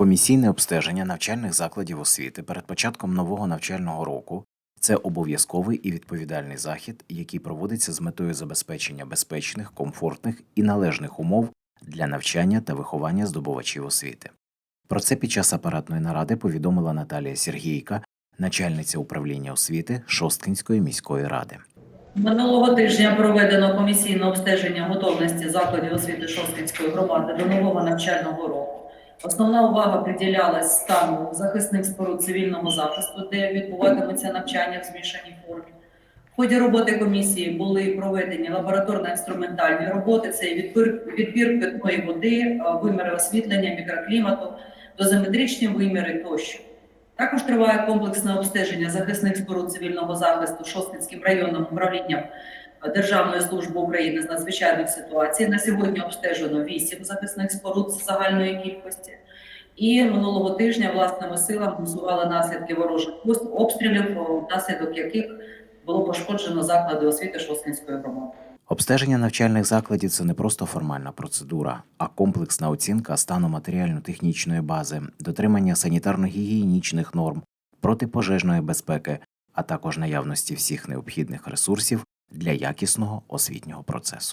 Комісійне обстеження навчальних закладів освіти перед початком нового навчального року це обов'язковий і відповідальний захід, який проводиться з метою забезпечення безпечних, комфортних і належних умов для навчання та виховання здобувачів освіти. Про це під час апаратної наради повідомила Наталія Сергійка, начальниця управління освіти Шосткинської міської ради. Минулого тижня проведено комісійне обстеження готовності закладів освіти Шосткинської громади до нового навчального року. Основна увага приділялась стану захисних споруд цивільного захисту, де відбуватиметься навчання в змішаній формі. В ході роботи комісії були проведені лабораторно-інструментальні роботи, це відбір, відбір питної води, виміри освітлення, мікроклімату, дозиметричні виміри тощо. Також триває комплексне обстеження захисних споруд цивільного захисту Шосткинським районним управлінням Державної служби України з надзвичайних ситуацій. На сьогодні обстежено 8 захисних споруд з загальної кількості. І минулого тижня власними силами усували наслідки ворожих обстрілів, внаслідок яких було пошкоджено заклади освіти Шосткинської громади. Обстеження навчальних закладів це не просто формальна процедура, а комплексна оцінка стану матеріально-технічної бази, дотримання санітарно-гігієнічних норм, протипожежної безпеки, а також наявності всіх необхідних ресурсів для якісного освітнього процесу.